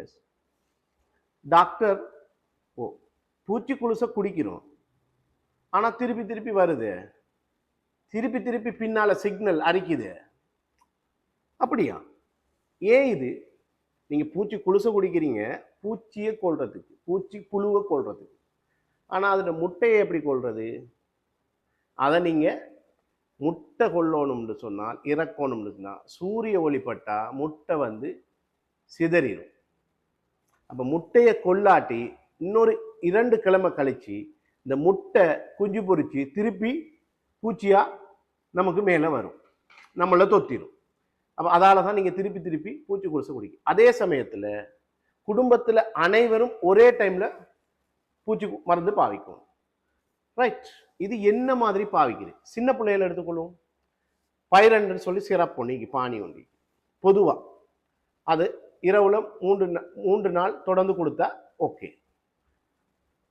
Yes doctor ஓ பூச்சி குலுசை குடிக்கிறோம் ஆனால் திருப்பி திருப்பி வருது. திருப்பி திருப்பி பின்னால் சிக்னல் அரிக்குது அப்படியா? ஏன் இது? நீங்கள் பூச்சி குலுசை குடிக்கிறீங்க. பூச்சியை கொள்றதுக்கு பூச்சி புழுவை கொல்றதுக்கு. ஆனால் அதில் முட்டையை எப்படி கொள்வது அதை நீங்கள் முட்டை கொல்லணும்னு சொன்னால் இறக்கணும்னு சொன்னால் சூரிய ஒளிப்பட்டால் முட்டை வந்து சிதறிடும் அப்போ முட்டையை கொல்லாட்டி இன்னொரு இரண்டு கிழமை கழித்து இந்த முட்டை குஞ்சு பொறிச்சு திருப்பி பூச்சியாக நமக்கு மேலே வரும். நம்மளை தொத்திரும். அப்போ அதால் தான் நீங்கள் திருப்பி திருப்பி பூச்சி குடிசை குடிக்கும் அதே சமயத்தில் குடும்பத்தில் அனைவரும் ஒரே டைமில் பூச்சி மருந்து பாவிக்கும். ரைட் இது என்ன மாதிரி பாவிக்குது? சின்ன பிள்ளைகளை எடுத்துக்கொள்வோம். பயிரண்டுன்னு சொல்லி சிறப்பு ஒன்றிக்கு பானி ஒன்றி பொதுவாக அது இரவில் மூன்று மூன்று நாள் தொடர்ந்து கொடுத்தா ஓகே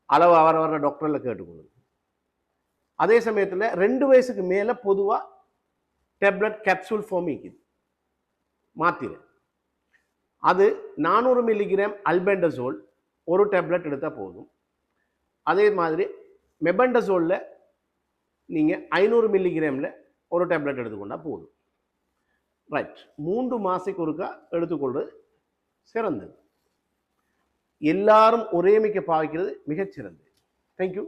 அளவு அவர வர டாக்டரில் கேட்டுக்கொள்ளுங்க அதே சமயத்தில் ரெண்டு வயசுக்கு மேலே பொதுவாக டேப்லெட் கேப்சூல் ஃபார்ம் இருக்குது மாத்திரை. அது நானூறு மில்லிகிராம் அல்பெண்டசோல் ஒரு டேப்லெட் எடுத்தால் போதும். அதே மாதிரி மெபண்டசோலில் நீங்கள் ஐநூறு மில்லிகிராமில் ஒரு டேப்லெட் எடுத்துக்கொண்டால் போதும். ரைட் மூன்று மாதத்துக்கு ஒருக்கா எடுத்துக்கொள்வது சிறந்தது. எல்லாரும் ஒரே மிக்க பாவிக்கிறது மிகச்சிறந்தது. தேங்க்யூ